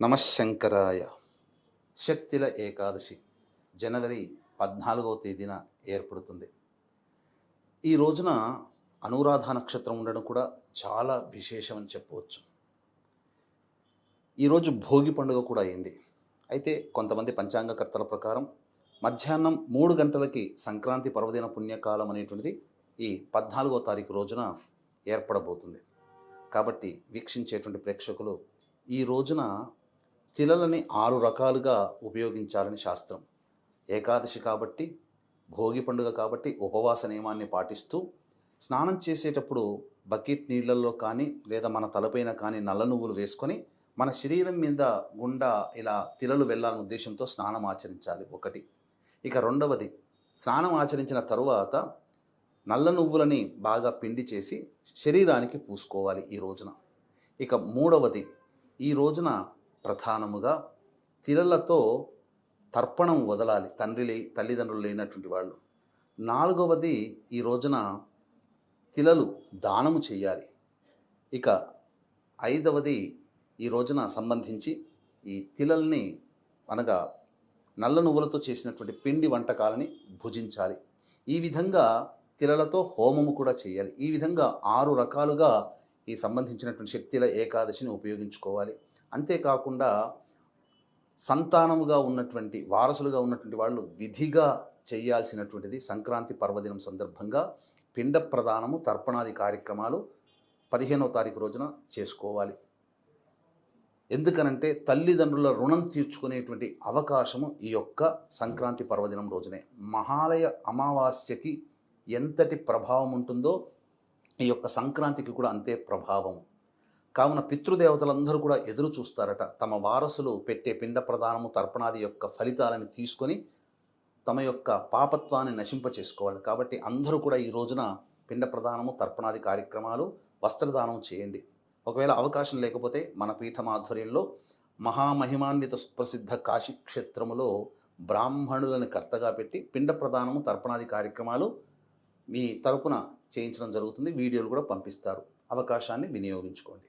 నమశంకరాయ శక్తిల ఏకాదశి జనవరి పద్నాలుగవ తేదీన ఏర్పడుతుంది. ఈ రోజున అనురాధ నక్షత్రం ఉండడం కూడా చాలా విశేషం అని చెప్పవచ్చు. ఈరోజు భోగి పండుగ కూడా అయింది. అయితే కొంతమంది పంచాంగకర్తల ప్రకారం మధ్యాహ్నం మూడు గంటలకి సంక్రాంతి పర్వదిన పుణ్యకాలం అనేటువంటిది ఈ పద్నాలుగో తారీఖు రోజున ఏర్పడబోతుంది. కాబట్టి వీక్షించేటువంటి ప్రేక్షకులు ఈ రోజున తిలలని ఆరు రకాలుగా ఉపయోగించాలని శాస్త్రం. ఏకాదశి కాబట్టి భోగి పండుగ కాబట్టి ఉపవాస నియమాన్ని పాటిస్తూ స్నానం చేసేటప్పుడు బకెట్ నీళ్ళల్లో కానీ లేదా మన తలపైన కానీ నల్ల నువ్వులు వేసుకొని మన శరీరం మీద గుండా ఇలా తిలలు వెళ్ళాలనే ఉద్దేశంతో స్నానం ఆచరించాలి ఒకటి. ఇక రెండవది స్నానం ఆచరించిన తరువాత నల్ల నువ్వులని బాగా పిండి చేసి శరీరానికి పూసుకోవాలి ఈ రోజున. ఇక మూడవది ఈ రోజున ప్రధానముగా తిలలతో తర్పణం వదలాలి తండ్రి లే తల్లిదండ్రులు లేనటువంటి వాళ్ళు. నాలుగవది ఈ రోజున తిలలు దానము చేయాలి. ఇక ఐదవది ఈ రోజున సంబంధించి ఈ తిలల్ని అనగా నల్ల నువ్వులతో చేసినటువంటి పిండి వంటకాలని భుజించాలి. ఈ విధంగా తిలలతో హోమము కూడా చేయాలి. ఈ విధంగా ఆరు రకాలుగా ఈ సంబంధించినటువంటి శక్తిల ఏకాదశిని ఉపయోగించుకోవాలి. అంతేకాకుండా సంతానముగా ఉన్నటువంటి వారసులుగా ఉన్నటువంటి వాళ్ళు విధిగా చేయాల్సినటువంటిది సంక్రాంతి పర్వదినం సందర్భంగా పిండ ప్రదానము తర్పణాది కార్యక్రమాలు పదిహేనవ తారీఖు రోజున చేసుకోవాలి. ఎందుకనంటే తల్లిదండ్రుల రుణం తీర్చుకునేటువంటి అవకాశము ఈ యొక్క సంక్రాంతి పర్వదినం రోజునే. మహాలయ అమావాస్యకి ఎంతటి ప్రభావం ఉంటుందో ఈ యొక్క సంక్రాంతికి కూడా అంతే ప్రభావం. కావున పితృదేవతలందరూ కూడా ఎదురు చూస్తారట. తమ వారసులు పెట్టే పిండ ప్రదానము తర్పణాది యొక్క ఫలితాలను తీసుకొని తమ యొక్క పాపత్వాన్ని నశింప చేసుకోవాలి కాబట్టి అందరూ కూడా ఈ రోజున పిండ ప్రదానము తర్పణాది కార్యక్రమాలు వస్త్రదానం చేయండి. ఒకవేళ అవకాశం లేకపోతే మన పీఠం ఆధ్వర్యంలో మహామహిమాన్విత సుప్రసిద్ధ కాశీ క్షేత్రములో బ్రాహ్మణులను కర్తగా పెట్టి పిండ ప్రదానము తర్పణాది కార్యక్రమాలు మీ తరపున చేయించడం జరుగుతుంది. వీడియోలు కూడా పంపిస్తారు. అవకాశాన్ని వినియోగించుకోండి.